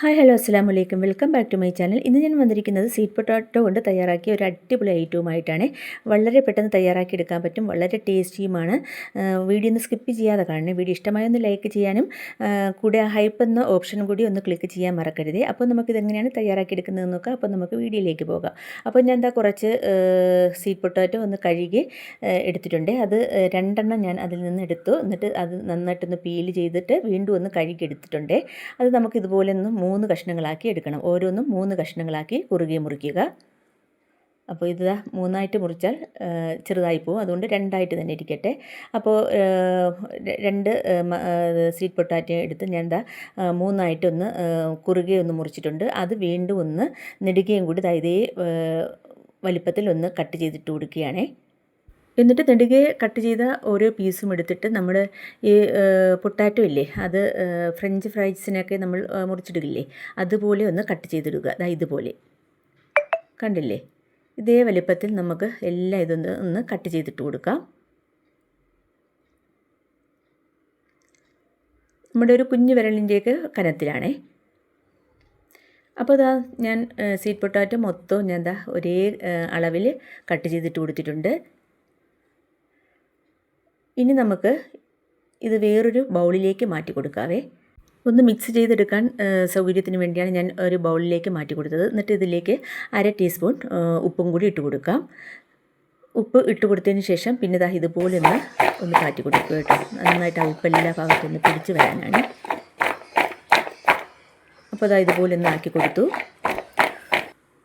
Hi hello അസ്സാം വലൈക്കും welcome back to my channel. ഇന്ന് ഞാൻ വന്നിരിക്കുന്നത് സ്വീറ്റ് പൊട്ടാറ്റോ കൊണ്ട് തയ്യാറാക്കിയ ഒരു അടിപൊളി ഐറ്റവുമായിട്ടാണ്. വളരെ പെട്ടെന്ന് തയ്യാറാക്കി എടുക്കാൻ പറ്റും. വളരെ ടേസ്റ്റിയുമാണ്. വീഡിയോ ഒന്ന് സ്കിപ്പ് ചെയ്യാതെ കാണണം. വീഡിയോ ഇഷ്ടമായി ഒന്ന് ലൈക്ക് ചെയ്യാനും കൂടെ ഹൈപ്പ് എന്ന ഓപ്ഷനും കൂടി ഒന്ന് ക്ലിക്ക് ചെയ്യാൻ മറക്കരുത്. അപ്പോൾ നമുക്കിതെങ്ങനെയാണ് തയ്യാറാക്കി എടുക്കുന്നതെന്ന് നോക്കാം. അപ്പോൾ നമുക്ക് വീഡിയോയിലേക്ക് പോകാം. അപ്പോൾ ഞാൻ എന്താ കുറച്ച് സ്വീറ്റ് പൊട്ടാറ്റോ ഒന്ന് കഴുകി എടുത്തിട്ടുണ്ട്. അത് രണ്ടെണ്ണം ഞാൻ അതിൽ നിന്ന് എടുത്തു. എന്നിട്ട് അത് നന്നായിട്ടൊന്ന് പീൽ ചെയ്തിട്ട് വീണ്ടും ഒന്ന് കഴുകി എടുത്തിട്ടുണ്ട്. അത് നമുക്കിതുപോലെ ഒന്ന് മൂന്ന് കഷ്ണങ്ങളാക്കി എടുക്കണം. ഓരോന്നും മൂന്ന് കഷ്ണങ്ങളാക്കി കുറുകി മുറിക്കുക. അപ്പോൾ ഇത് മൂന്നായിട്ട് മുറിച്ചാൽ ചെറുതായി പോകും അതുകൊണ്ട് രണ്ടായിട്ട് തന്നെ ഇരിക്കട്ടെ. അപ്പോൾ രണ്ട് സ്വീറ്റ് പൊട്ടാറ്റോ എടുത്ത് ഞാൻ എന്താ മൂന്നായിട്ടൊന്ന് കുറുകെ ഒന്ന് മുറിച്ചിട്ടുണ്ട്. അത് വീണ്ടും ഒന്ന് നെടുകയും കൂടി ഇതേ വലിപ്പത്തിൽ ഒന്ന് കട്ട് ചെയ്തിട്ട് കൊടുക്കുകയാണേ. എന്നിട്ട് നെടുകെ കട്ട് ചെയ്ത ഓരോ പീസും എടുത്തിട്ട് നമ്മൾ ഈ പൊട്ടാറ്റോ ഇല്ലേ അത് ഫ്രഞ്ച് ഫ്രൈസിനൊക്കെ നമ്മൾ മുറിച്ചിടുകയില്ലേ അതുപോലെ ഒന്ന് കട്ട് ചെയ്തിടുക. അതാ ഇതുപോലെ. കണ്ടില്ലേ? ഇതേ വലിപ്പത്തിൽ നമുക്ക് എല്ലാം ഇതൊന്ന് ഒന്ന് കട്ട് ചെയ്തിട്ട് കൊടുക്കാം. നമ്മുടെ ഒരു കുഞ്ഞു വിരലിന്റെയൊക്കെ കനത്തിലാണേ. അപ്പോൾ ഇതാ ഞാൻ സീറ്റ് പൊട്ടാറ്റോ മൊത്തവും ഞാൻ എന്താ ഒരേ അളവിൽ കട്ട് ചെയ്തിട്ട് കൊടുത്തിട്ടുണ്ട്. ഇനി നമുക്ക് ഇത് വേറൊരു ബൗളിലേക്ക് മാറ്റി കൊടുക്കാവേ. ഒന്ന് മിക്സ് ചെയ്തെടുക്കാൻ സൗകര്യത്തിന് വേണ്ടിയാണ് ഞാൻ ഒരു ബൗളിലേക്ക് മാറ്റി കൊടുത്തത്. എന്നിട്ട് ഇതിലേക്ക് അര ടീസ്പൂൺ ഉപ്പും കൂടി ഇട്ട് കൊടുക്കാം. ഉപ്പ് ഇട്ട് കൊടുത്തതിന് ശേഷം പിന്നെ ഇതാ ഇതുപോലെ ഒന്ന് ഒന്ന് കാറ്റി കൊടുക്കുക കേട്ടോ. നന്നായിട്ട് ആ ഉപ്പ് എല്ലാ ഭാഗത്തും ഒന്ന് പിടിച്ച് വരാനാണ്. അപ്പോൾ അതാ ഇതുപോലെ ഒന്ന് ആക്കി കൊടുത്തു.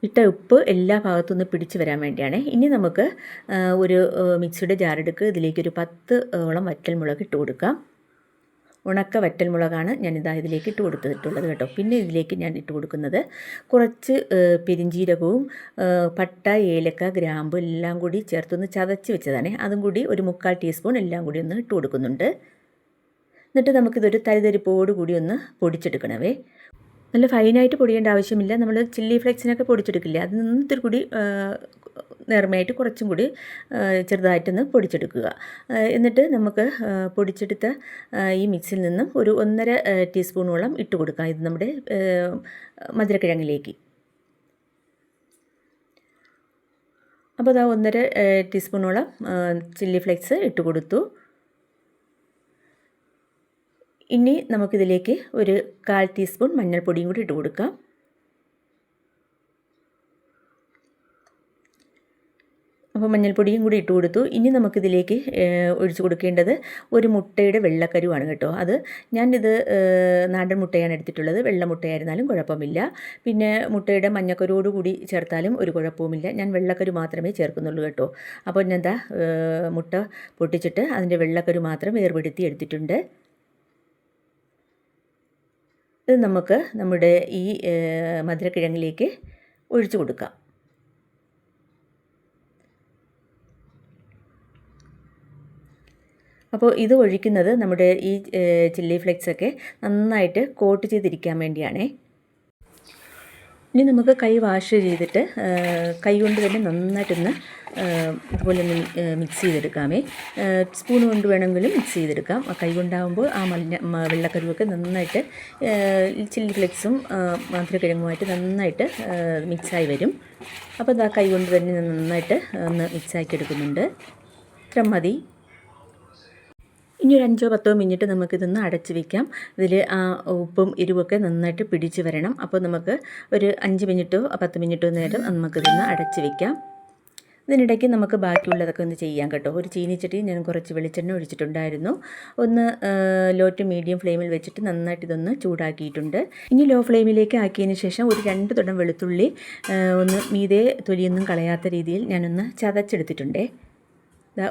ഇട്ട ഉപ്പ് എല്ലാ ഭാഗത്തു നിന്ന് പിടിച്ചു വരാൻ വേണ്ടിയാണ്. ഇനി നമുക്ക് ഒരു മിക്സിയുടെ ജാറെടുക്ക് ഇതിലേക്കൊരു പത്ത് ഓളം വറ്റൽമുളക് ഇട്ട് കൊടുക്കാം. ഉണക്ക വറ്റൽമുളകാണ് ഞാൻ ഇതാ ഇതിലേക്ക് ഇട്ട് കൊടുത്തിട്ടുള്ളത് കേട്ടോ. പിന്നെ ഇതിലേക്ക് ഞാൻ ഇട്ട് കൊടുക്കുന്നത് കുറച്ച് പെരിഞ്ചീരകവും പട്ട ഏലക്ക ഗ്രാമ്പ് എല്ലാം കൂടി ചേർത്തൊന്ന് ചതച്ച് വെച്ചതാണ്. അതും കൂടി ഒരു മുക്കാൽ ടീസ്പൂൺ എല്ലാം കൂടി ഒന്ന് ഇട്ട് കൊടുക്കുന്നുണ്ട്. എന്നിട്ട് നമുക്കിതൊരു തരിതരിപ്പോട് കൂടി ഒന്ന് പൊടിച്ചെടുക്കണവേ. നല്ല ഫൈനായിട്ട് പൊടിയേണ്ട ആവശ്യമില്ല. നമ്മൾ ചില്ലി ഫ്ലെക്സിനൊക്കെ പൊടിച്ചെടുക്കില്ല? അതിൽ നിന്ന് ഇത്തിരി കൂടി നേർമയായിട്ട് കുറച്ചും കൂടി ചെറുതായിട്ടൊന്ന് പൊടിച്ചെടുക്കുക. എന്നിട്ട് നമുക്ക് പൊടിച്ചെടുത്ത ഈ മിക്സിൽ നിന്നും ഒരു ഒന്നര ടീസ്പൂണോളം ഇട്ട് കൊടുക്കാം. ഇത് നമ്മുടെ മധുരക്കിഴങ്ങിലേക്ക്. അപ്പോൾ അതാ ഒന്നര ടീസ്പൂണോളം ചില്ലി ഫ്ലെക്സ് ഇട്ട് കൊടുത്തു. ഇനി നമുക്കിതിലേക്ക് ഒരു കാൽ ടീസ്പൂൺ മഞ്ഞൾപ്പൊടിയും കൂടി ഇട്ട് കൊടുക്കാം. അപ്പോൾ മഞ്ഞൾപ്പൊടിയും കൂടി ഇട്ട് കൊടുത്തു. ഇനി നമുക്കിതിലേക്ക് ഒഴിച്ചു കൊടുക്കേണ്ടത് ഒരു മുട്ടയുടെ വെള്ളക്കരുവാണ് കേട്ടോ. അത് ഞാനിത് നാടൻ മുട്ടയാണ് എടുത്തിട്ടുള്ളത്. വെള്ള മുട്ടയായിരുന്നാലും കുഴപ്പമില്ല. പിന്നെ മുട്ടയുടെ മഞ്ഞക്കരുവോടുകൂടി ചേർത്താലും ഒരു കുഴപ്പവുമില്ല. ഞാൻ വെള്ളക്കരു മാത്രമേ ചേർക്കുന്നുള്ളൂ കേട്ടോ. അപ്പോൾ ഞാൻ എന്താ മുട്ട പൊട്ടിച്ചിട്ട് അതിന്റെ വെള്ളക്കരു മാത്രം വേർപെടുത്തി എടുത്തിട്ടുണ്ട്. ഇത് നമുക്ക് നമ്മുടെ ഈ മധുരക്കിഴങ്ങിലേക്ക് ഒഴിച്ചു കൊടുക്കാം. അപ്പോൾ ഇത് ഒഴിക്കുന്നത് നമ്മുടെ ഈ ചില്ലി ഫ്ലെക്സൊക്കെ നന്നായിട്ട് കോട്ട് ചെയ്തിരിക്കാൻ വേണ്ടിയാണേ. ഇനി നമുക്ക് കൈ വാഷ് ചെയ്തിട്ട് കൈ കൊണ്ട് തന്നെ നന്നായിട്ടൊന്ന് ഇതുപോലെ ഒന്ന് മിക്സ് ചെയ്തെടുക്കാമേ. സ്പൂൺ കൊണ്ട് വേണമെങ്കിലും മിക്സ് ചെയ്തെടുക്കാം. ആ കൈ കൊണ്ടാകുമ്പോൾ ആ മഞ്ഞ മ- വെള്ളക്കരുവൊക്കെ നന്നായിട്ട് ചില്ലി ഫ്ലെക്സും മധുരക്കിഴങ്ങുമായിട്ട് നന്നായിട്ട് മിക്സായി വരും. അപ്പോൾ ഇതാ കൈ കൊണ്ട് തന്നെ നന്നായിട്ട് ഒന്ന് മിക്സാക്കി എടുക്കുന്നുണ്ട് ഇത്ര മതി. ഇനി ഒരു അഞ്ചോ പത്തോ മിനിറ്റ് നമുക്കിതൊന്ന് അടച്ച് വയ്ക്കാം ഇതിൽ ആ ഉപ്പും എരിവൊക്കെ നന്നായിട്ട് പിടിച്ച് വരണം. അപ്പോൾ നമുക്ക് ഒരു അഞ്ച് മിനിറ്റോ പത്ത് മിനിറ്റോ നേരം നമുക്കിതൊന്ന് അടച്ച് വെക്കാം. ഇതിനിടയ്ക്ക് നമുക്ക് ബാക്കിയുള്ളതൊക്കെ ഒന്ന് ചെയ്യാം കേട്ടോ. ഒരു ചീനിച്ചട്ടി ഞാൻ കുറച്ച് വെളിച്ചെണ്ണ ഒഴിച്ചിട്ടുണ്ടായിരുന്നു. ഒന്ന് ലോ ടു മീഡിയം ഫ്ലെയിമിൽ വെച്ചിട്ട് നന്നായിട്ട് ഇതൊന്ന് ചൂടാക്കിയിട്ടുണ്ട്. ഇനി ലോ ഫ്ലെയിമിലേക്ക് ആക്കിയതിന് ശേഷം ഒരു രണ്ട് തുടം വെളുത്തുള്ളി ഒന്ന് മീതെ തൊലിയൊന്നും കളയാത്ത രീതിയിൽ ഞാനൊന്ന് ചതച്ചെടുത്തിട്ടുണ്ടേ.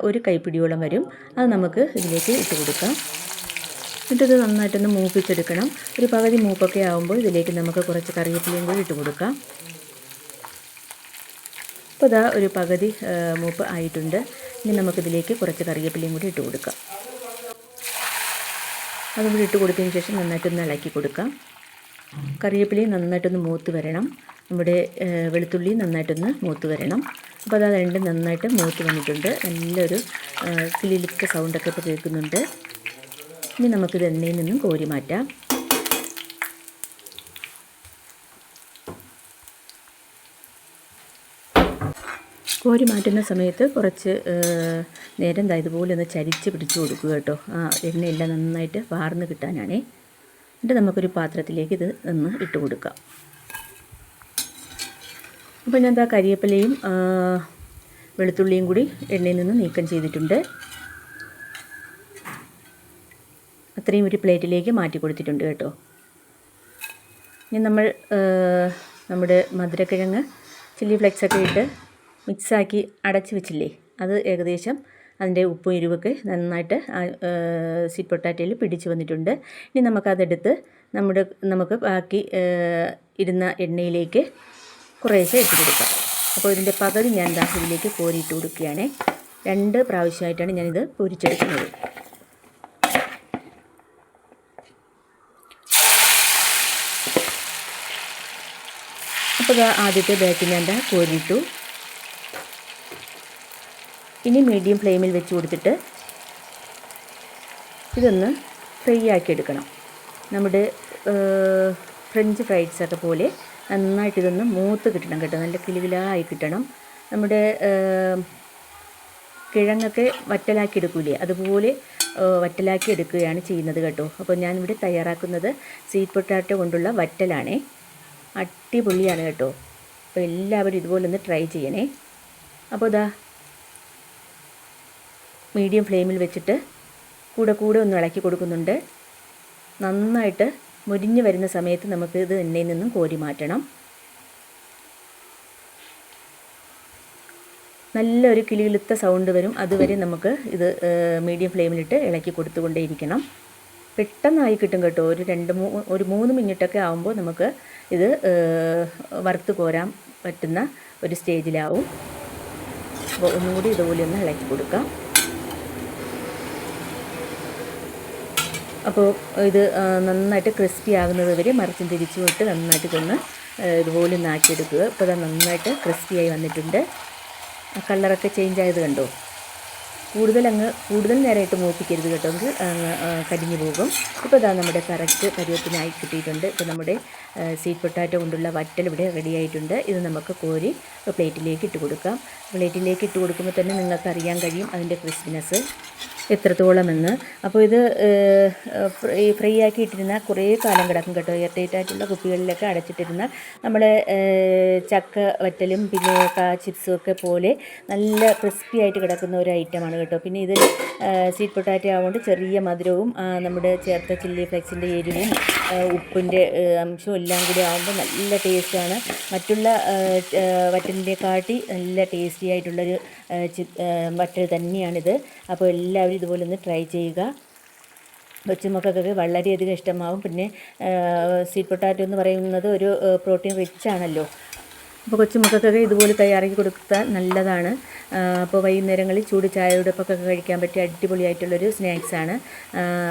ഒരു കൈപ്പിടിയോളം വരും. അത് നമുക്ക് ഇതിലേക്ക് ഇട്ട് കൊടുക്കാം. എന്നിട്ടത് നന്നായിട്ടൊന്ന് മൂപ്പിച്ചെടുക്കണം. ഒരു പകുതി മൂപ്പൊക്കെ ആകുമ്പോൾ ഇതിലേക്ക് നമുക്ക് കുറച്ച് കറിവേപ്പിലയും കൂടി ഇട്ട് കൊടുക്കാം. അപ്പോൾ ഇതാ ഒരു പകുതി മൂപ്പ് ആയിട്ടുണ്ട്. ഇനി നമുക്കിതിലേക്ക് കുറച്ച് കറിവേപ്പിലയും കൂടി ഇട്ട് കൊടുക്കാം. അതും കൂടി ഇട്ട് കൊടുത്തതിന് ശേഷം നന്നായിട്ടൊന്ന് ഇളക്കി കൊടുക്കാം. കറിവേപ്പിലയും നന്നായിട്ടൊന്ന് മൂത്ത് വരണം. നമ്മുടെ വെളുത്തുള്ളി നന്നായിട്ടൊന്ന് മൂത്ത് വരണം. അപ്പോൾ അത് രണ്ടും നന്നായിട്ട് മൂത്ത് വന്നിട്ടുണ്ട്. നല്ലൊരു കിളിലിക്ക സൗണ്ടൊക്കെ ഇപ്പോൾ കേൾക്കുന്നുണ്ട്. ഇനി നമുക്കിത് എണ്ണയിൽ നിന്നും കോരി മാറ്റാം. കോരി മാറ്റുന്ന സമയത്ത് കുറച്ച് നേരം ഇതുപോലെ ഒന്ന് ചരിച്ച് പിടിച്ചു കൊടുക്കുക കേട്ടോ. ആ എണ്ണയെല്ലാം നന്നായിട്ട് വാർന്ന് കിട്ടാനാണേ എന്നിട്ട് നമുക്കൊരു പാത്രത്തിലേക്ക് ഇത് ഒന്ന് ഇട്ട് കൊടുക്കാം. അപ്പോൾ ഞാൻ എന്താ കരിയേപ്പിലയും വെളുത്തുള്ളിയും കൂടി എണ്ണയിൽ നിന്ന് നീക്കം ചെയ്തിട്ടുണ്ട്. അത്രയും ഒരു പ്ലേറ്റിലേക്ക് മാറ്റി കൊടുത്തിട്ടുണ്ട് കേട്ടോ. ഇനി നമ്മൾ നമ്മുടെ മധുരക്കിഴങ്ങ് ചില്ലി ഫ്ലെക്സൊക്കെ ഇട്ട് മിക്സാക്കി അടച്ച് വെച്ചില്ലേ? അത് ഏകദേശം അതിന്റെ ഉപ്പും എരിവൊക്കെ നന്നായിട്ട് സ്വീറ്റ് പൊട്ടാറ്റയിൽ പിടിച്ച് വന്നിട്ടുണ്ട്. ഇനി നമുക്കതെടുത്ത് നമ്മുടെ നമുക്ക് ബാക്കി ഇരുന്ന എണ്ണയിലേക്ക് കുറേശ്ശെ ഇട്ട് കൊടുക്കാം അപ്പോൾ ഇതിന്റെ പകുതി ഞാൻ ദാ ഇതിലേക്ക് കോരിയിട്ട് കൊടുക്കുകയാണ്. രണ്ട് പ്രാവശ്യമായിട്ടാണ് ഞാനിത് പൊരിച്ചെടുക്കുന്നത്. അപ്പോൾ ആദ്യത്തെ ബാക്കി ഞാൻ ദാ കോരിയിട്ടു. ഇനി മീഡിയം ഫ്ലെയിമിൽ വെച്ച് കൊടുത്തിട്ട് ഇതൊന്ന് ഫ്രൈ ആക്കി എടുക്കണം. നമ്മുടെ ഫ്രഞ്ച് ഫ്രൈഡ്സ് ഒക്കെ പോലെ നന്നായിട്ട് ഇതൊന്ന് മൂത്ത് കിട്ടണം കേട്ടോ. നല്ല കിലുകിലായി കിട്ടണം. നമ്മുടെ കിഴങ്ങൊക്കെ വറ്റലാക്കി എടുക്കൂലേ? അതുപോലെ വറ്റലാക്കി എടുക്കുകയാണ് ചെയ്യുന്നത് കേട്ടോ. അപ്പോൾ ഞാനിവിടെ തയ്യാറാക്കുന്നത് സ്വീറ്റ് പൊട്ടാറ്റോ കൊണ്ടുള്ള വറ്റലാണേ. അടിപൊളിയാണ് കേട്ടോ. അപ്പോൾ എല്ലാവരും ഇതുപോലെ ഒന്ന് ട്രൈ ചെയ്യണേ. അപ്പോൾ ഇതാ മീഡിയം ഫ്ലെയിമിൽ വെച്ചിട്ട് കൂടെ കൂടെ ഒന്ന് ഇളക്കി കൊടുക്കുന്നുണ്ട്. നന്നായിട്ട് മുരിഞ്ഞു വരുന്ന സമയത്ത് നമുക്ക് ഇത് എണ്ണയിൽ നിന്നും കോരി മാറ്റണം. നല്ലൊരു കിളികിളുത്ത സൗണ്ട് വരും. അതുവരെ നമുക്ക് ഇത് മീഡിയം ഫ്ലെയിമിലിട്ട് ഇളക്കി കൊടുത്തുകൊണ്ടേയിരിക്കണം. പെട്ടെന്നായി കിട്ടും കേട്ടോ. ഒരു രണ്ട് മൂ ഒരു മൂന്ന് മിനിറ്റൊക്കെ ആകുമ്പോൾ നമുക്ക് ഇത് വറുത്ത് കോരാൻ പറ്റുന്ന ഒരു സ്റ്റേജിലാവും അപ്പോൾ ഒന്നുകൂടി ഇതുപോലെ ഒന്ന് ഇളക്കി കൊടുക്കാം. അപ്പോൾ ഇത് നന്നായിട്ട് ക്രിസ്പി ആകുന്നത് വരെ മറിച്ചും തിരിച്ചും ഇട്ട് നന്നായിട്ട് കൊന്ന് ഇതുപോലെ നാക്കിയെടുക്കുക ഇപ്പോൾ അത് നന്നായിട്ട് ക്രിസ്പിയായി വന്നിട്ടുണ്ട്. കളറൊക്കെ ചേഞ്ച് ആയത് കണ്ടോ? കൂടുതൽ അങ്ങ് കൂടുതൽ നേരമായിട്ട് മൂപ്പിക്കരുത് കേട്ടോ. കരിഞ്ഞു പോകും. ഇപ്പോൾ ഇതാ നമ്മുടെ കറക്റ്റ് പരുവത്തിനായി കിട്ടിയിട്ടുണ്ട്. ഇപ്പോൾ നമ്മുടെ സീറ്റ് പൊട്ടാറ്റോ കൊണ്ടുള്ള വറ്റൽ ഇവിടെ റെഡി ആയിട്ടുണ്ട്. ഇത് നമുക്ക് കോരി പ്ലേറ്റിലേക്ക് ഇട്ട് കൊടുക്കാം. പ്ലേറ്റിലേക്ക് ഇട്ട് കൊടുക്കുമ്പോൾ തന്നെ നിങ്ങൾക്ക് അറിയാൻ കഴിയും അതിന്റെ ക്രിസ്പിനെസ് എത്രത്തോളം എന്ന് അപ്പോൾ ഇത് ഈ ഫ്രൈ ആക്കിയിട്ടിരുന്ന കുറേ കാലം കിടക്കും കേട്ടോ. എയർ ആയിട്ടുള്ള കുപ്പികളിലൊക്കെ അടച്ചിട്ടിരുന്ന നമ്മൾ ചക്ക വറ്റലും പിന്നെ ചിപ്സും ഒക്കെ പോലെ നല്ല ക്രിസ്പി ആയിട്ട് കിടക്കുന്ന ഒരു ഐറ്റമാണ് കേട്ടോ. പിന്നെ ഇത് സ്വീറ്റ് പൊട്ടാറ്റോ ആവുകൊണ്ട് ചെറിയ മധുരവും നമ്മുടെ ചേർത്ത ചില്ലി ഫ്ലെക്സിന്റെ എരിവും ഉപ്പിന്റെ അംശവും എല്ലാം കൂടി ആകുമ്പോൾ നല്ല ടേസ്റ്റാണ്. മറ്റുള്ള വറ്റലിന്റെ കാട്ടി നല്ല ടേസ്റ്റി ആയിട്ടുള്ളൊരു വറ്റൽ തന്നെയാണിത്. അപ്പോൾ എല്ലാവരും ഇതുപോലെ ഒന്ന് ട്രൈ ചെയ്യുക. കൊച്ചുമക്കൾക്കൊക്കെ വളരെയധികം ഇഷ്ടമാവും. പിന്നെ സ്വീറ്റ് പൊട്ടാറ്റോ എന്ന് പറയുന്നത് ഒരു പ്രോട്ടീൻ റിച്ച് ആണല്ലോ. അപ്പോൾ കൊച്ചുമക്കൾക്കൊക്കെ ഇതുപോലെ തയ്യാറാക്കി കൊടുത്താൽ നല്ലതാണ്. അപ്പോൾ വൈകുന്നേരങ്ങളിൽ ചൂട് ചായയോടൊപ്പമൊക്കെ കഴിക്കാൻ പറ്റിയ അടിപൊളിയായിട്ടുള്ളൊരു സ്നാക്സാണ്.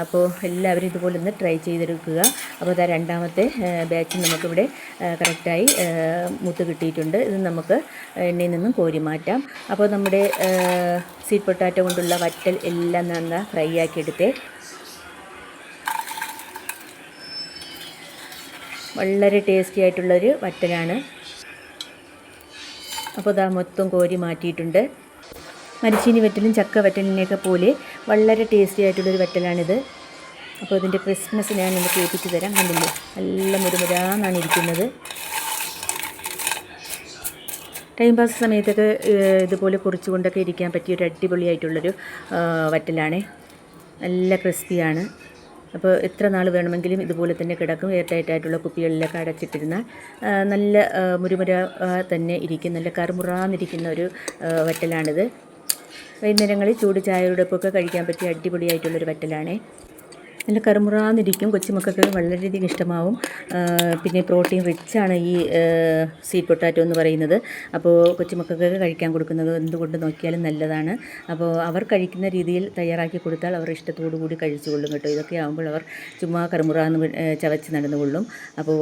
അപ്പോൾ എല്ലാവരും ഇതുപോലെ ഒന്ന് ട്രൈ ചെയ്തെടുക്കുക. അപ്പോൾ അതാ രണ്ടാമത്തെ ബാച്ച് നമുക്കിവിടെ കറക്റ്റായി മുത്ത് കിട്ടിയിട്ടുണ്ട്. ഇത് നമുക്ക് എണ്ണയിൽ നിന്നും കോരി മാറ്റാം. അപ്പോൾ നമ്മുടെ സീറ്റ് പൊട്ടാറ്റ കൊണ്ടുള്ള വറ്റൽ എല്ലാം നന്ന ഫ്രൈ ആക്കി എടുത്തേ. വളരെ ടേസ്റ്റി ആയിട്ടുള്ളൊരു വറ്റലാണ്. അപ്പോൾ ഇതാ മൊത്തം കോരി മാറ്റിയിട്ടുണ്ട്. മരിച്ചീനി വറ്റലും ചക്ക വറ്റലിനെയൊക്കെ പോലെ വളരെ ടേസ്റ്റി ആയിട്ടുള്ളൊരു വറ്റലാണിത്. അപ്പോൾ ഇതിന്റെ ക്രിസ്മസ് ഞാൻ ഒന്ന് കേൾപ്പിച്ച് തരാം. കണ്ടില്ലേ? നല്ല മുരുമുരാന്നാണ് ഇരിക്കുന്നത്. ടൈം പാസ് സമയത്തൊക്കെ ഇതുപോലെ കുറിച്ചുകൊണ്ടൊക്കെ ഇരിക്കാൻ പറ്റിയ ഒരു അടിപൊളിയായിട്ടുള്ളൊരു വറ്റലാണേ. നല്ല ക്രിസ്പിയാണ് അപ്പോൾ എത്ര നാൾ വേണമെങ്കിലും ഇതുപോലെ തന്നെ കിടക്കും. എയർ ടൈറ്റ് ആയിട്ടുള്ള കുപ്പികളിലൊക്കെ അടച്ചിട്ടിരുന്നാൽ നല്ല മുരുമുര തന്നെ ഇരിക്കും. നല്ല കറുമുറാന്നിരിക്കുന്ന ഒരു വറ്റലാണിത്. വൈകുന്നേരങ്ങളിൽ ചൂട് ചായയോടൊപ്പമൊക്കെ കഴിക്കാൻ പറ്റിയ അടിപൊളിയായിട്ടുള്ളൊരു വറ്റലാണേ. നല്ല കറുമുറാന്നിരിക്കും. കൊച്ചുമക്കൾക്ക് വളരെയധികം ഇഷ്ടമാവും. പിന്നെ പ്രോട്ടീൻ റിച്ചാണ് ഈ സ്വീറ്റ് പൊട്ടാറ്റോ എന്ന് പറയുന്നത്. അപ്പോൾ കൊച്ചുമക്കൾക്ക് കഴിക്കാൻ കൊടുക്കുന്നത് എന്തുകൊണ്ട് നോക്കിയാലും നല്ലതാണ്. അപ്പോൾ അവർ കഴിക്കുന്ന രീതിയിൽ തയ്യാറാക്കി കൊടുത്താൽ അവർ ഇഷ്ടത്തോടു കൂടി കഴിച്ചുകൊള്ളും കേട്ടോ. ഇതൊക്കെ ആകുമ്പോൾ അവർ ചുമ്മാ കറുമുറാന്ന് ചവച്ച് നടന്നുകൊള്ളും. അപ്പോൾ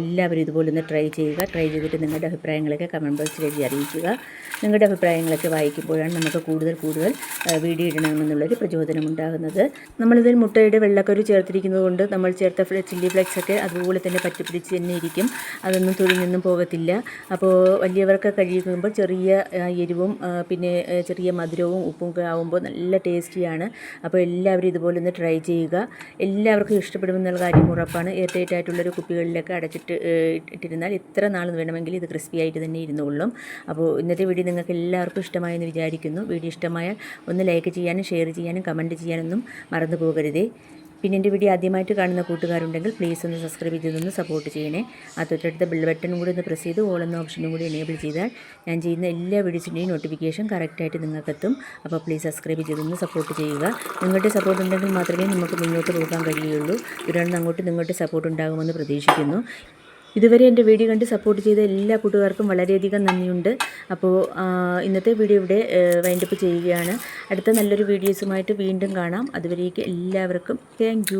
എല്ലാവരും ഇതുപോലെ ഒന്ന് ട്രൈ ചെയ്യുക. ട്രൈ ചെയ്തിട്ട് നിങ്ങളുടെ അഭിപ്രായങ്ങളൊക്കെ കമന്റ് ബോക്സിൽ എഴുതി അറിയിക്കുക. നിങ്ങളുടെ അഭിപ്രായങ്ങളൊക്കെ വായിക്കുമ്പോഴാണ് നമുക്ക് കൂടുതൽ കൂടുതൽ വീഡിയോ ഇടണമെന്നുള്ളൊരു പ്രചോദനം ഉണ്ടാകുന്നത്. നമ്മളിതിൽ മുട്ടയുടെ വെള്ളക്കരു ചേർത്തിരിക്കുന്നത് കൊണ്ട് നമ്മൾ ചേർത്ത ചില്ലി ഫ്ലെക്സ് ഒക്കെ അതുപോലെ തന്നെ പറ്റിപ്പിടിച്ച് തന്നെ ഇരിക്കും. അതൊന്നും തുഴിഞ്ഞൊന്നും പോകത്തില്ല അപ്പോൾ വലിയവർക്ക് കഴിക്കുമ്പോൾ ചെറിയ എരിവും പിന്നെ ചെറിയ മധുരവും ഉപ്പും ഒക്കെ ആകുമ്പോൾ നല്ല ടേസ്റ്റിയാണ്. അപ്പോൾ എല്ലാവരും ഇതുപോലെ ഒന്ന് ട്രൈ ചെയ്യുക. എല്ലാവർക്കും ഇഷ്ടപ്പെടുമെന്നുള്ള കാര്യം ഉറപ്പാണ്. എയർ ടൈറ്റ് കുപ്പികളിലൊക്കെ അടച്ചിട്ട് ഇട്ടിരുന്നാൽ എത്ര നാൾ വേണമെങ്കിൽ ഇത് ക്രിസ്പി ആയിട്ട് തന്നെ ഇരുന്നുകൊള്ളും. അപ്പോൾ ഇന്നത്തെ വീഡിയോ നിങ്ങൾക്ക് എല്ലാവർക്കും ഇഷ്ടമായെന്ന് വിചാരിക്കുന്നു. വീഡിയോ ഇഷ്ടമായാൽ ഒന്ന് ലൈക്ക് ചെയ്യാനും ഷെയർ ചെയ്യാനും കമന്റ് ചെയ്യാനൊന്നും മറന്നു പോകരുതേ. പിന്നെ എന്റെ വീഡിയോ ആദ്യമായിട്ട് കാണുന്ന കൂട്ടുകാരുണ്ടെങ്കിൽ പ്ലീസ് ഒന്ന് സബ്സ്ക്രൈബ് ചെയ്തൊന്ന് സപ്പോർട്ട് ചെയ്യണേ. ആ തൊട്ടടുത്ത ബിൽ ബട്ടണും കൂടി ഒന്ന് പ്രസ് ചെയ്ത് ഓൾ എന്ന ഓപ്ഷനും കൂടി എനേബിൾ ചെയ്താൽ ഞാൻ ചെയ്യുന്ന എല്ലാ വീഡിയോസിന്റെയും നോട്ടിഫിക്കേഷൻ കറക്റ്റായിട്ട് നിങ്ങൾക്കെത്തും. അപ്പോൾ പ്ലീസ് സബ്സ്ക്രൈബ് ചെയ്തൊന്ന് സപ്പോർട്ട് ചെയ്യുക. നിങ്ങളുടെ സപ്പോർട്ട് ഉണ്ടെങ്കിൽ മാത്രമേ നമുക്ക് മുന്നോട്ട് പോകാൻ കഴിയുള്ളൂ തുടർന്ന് അങ്ങോട്ട് നിങ്ങളുടെ സപ്പോർട്ട് ഉണ്ടാകുമെന്ന് പ്രതീക്ഷിക്കുന്നു. ഇതുവരെ എന്റെ വീഡിയോ കണ്ട് സപ്പോർട്ട് ചെയ്ത എല്ലാ കൂട്ടുകാർക്കും വളരെയധികം നന്ദിയുണ്ട്. അപ്പോൾ ഇന്നത്തെ വീഡിയോ ഇവിടെ വൈൻഡപ്പ് ചെയ്യുകയാണ്. അടുത്ത നല്ലൊരു വീഡിയോസുമായിട്ട് വീണ്ടും കാണാം. അതുവരേക്ക് എല്ലാവർക്കും താങ്ക്